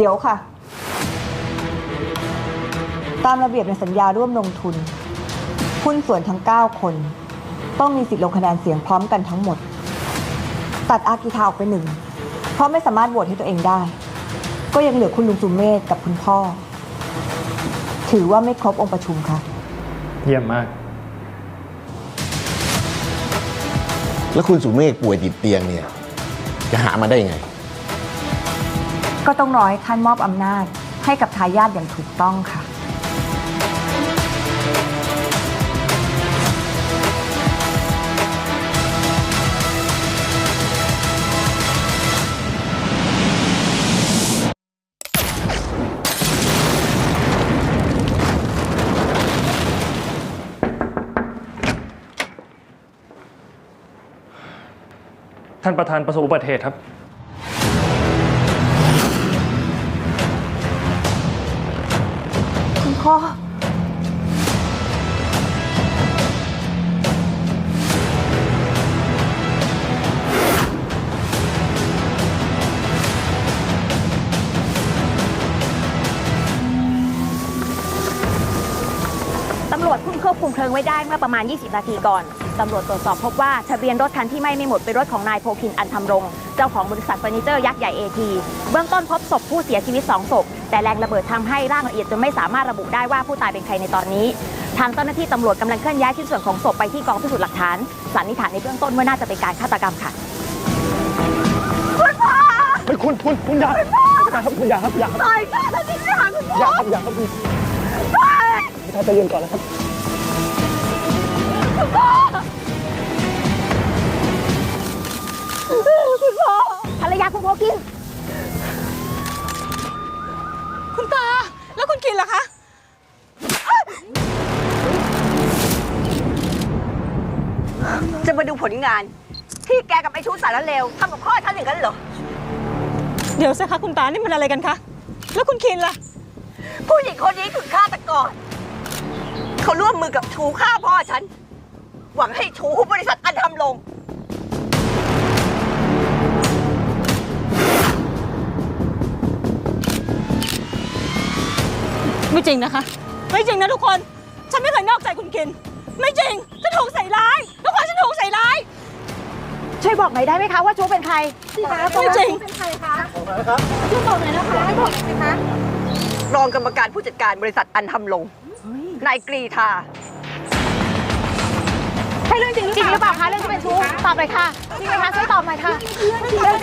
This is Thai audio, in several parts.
ดี๋ยวค่ะ ตามระเบียบในสัญญาร่วมลงทุนหุ้นส่วนทั้ง 9 คน ต้องมีสิทธิ์ลงคะแนนเสียงพร้อมกันทั้งหมด ตัดอากิทาออกไปหนึ่ง เพราะไม่สามารถโหวตให้ตัวเองได้ ก็ยังเหลือคุณลุงสุเมธกับคุณพ่อ ถือว่าไม่ครบองค์ประชุมค่ะ เยี่ยมมาก แล้วคุณสุเมฆป่วยติดเตียงเนี่ย จะหามาได้ยังไง ก็ต้องรอให้ท่านมอบอำนาจให้กับทายาทอย่างถูกต้องค่ะ ท่านประธานประสบอุบัติเหตุครับ พ่อ ตำรวจเพิ่งควบคุมเพลิงไว้ได้เมื่อประมาณ 20 นาทีก่อน ตำรวจตรวจสอบพบว่าทะเบียนรถคันที่ไหม้ไม่หมดเป็นรถของนายโพคินอันทำรง เจ้าของบริษัทเฟอร์นิเจอร์ยักษ์ใหญ่เอทีเบื้องต้นพบศพผู้เสียชีวิต2ศพแต่แรงระเบิดทำให้ร่างละเอียดจนไม่สามารถระบุได้ว่าผู้ตายเป็นใครในตอนนี้ทางเจ้าหน้าที่ตำรวจกำลังเคลื่อนย้ายชิ้นส่วนของศพไปที่กองพิสูจน์หลักฐานสันนิษฐานในเบื้องต้นว่าน่าจะเป็นการฆาตกรรมค่ะไม่คุณคุณคุณอย่าอย่าครับคุณอย่าครับอย่าครับตายค่ะท่านที่หาคุณอย่าครับอย่าครับคุณท่านใจเย็นก่อนนะครับ แล้วคุณกินล่ะคะจะมาดูผลงาน ที่แกกับไอ้ชู้สารเลวทำกับพ่อฉันอย่างนั้นเหรอ เดี๋ยวสิคะคุณตา นี่มันอะไรกันคะ แล้วคุณคินล่ะ ผู้หญิงคนนี้คือฆาตกร เขาร่วมมือกับชูฆ่าพ่อฉัน หวังให้ชูบริษัทอันทำลง ไม่จริงนะคะ ไม่จริงนะทุกคน ฉันไม่เคยนอกใจคุณคิน ไม่จริงฉันถูกใส่ร้ายทุกคนฉันถูกใส่ร้าย ช่วยบอกหน่อยได้ไหมคะว่าชูเป็นใครไม่จริงรองกรรมการผู้จัดการบริษัทอันทำลงนายกรีธาใช่เรื่องจริงหรือเปล่าจริงหรือเปล่าคะเรื่องที่เป็นชู้ตอบเลยค่ะจริงไหมคะช่วยตอบหน่อยค่ะเรื่องจริง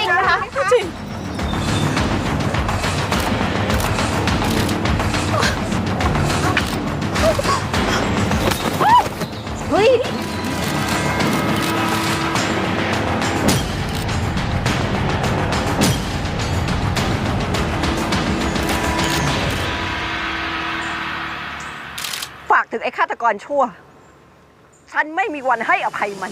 ฮ้ย ฝากถึงไอ้ฆาตกรชั่ว ฉันไม่มีวันให้อภัยมัน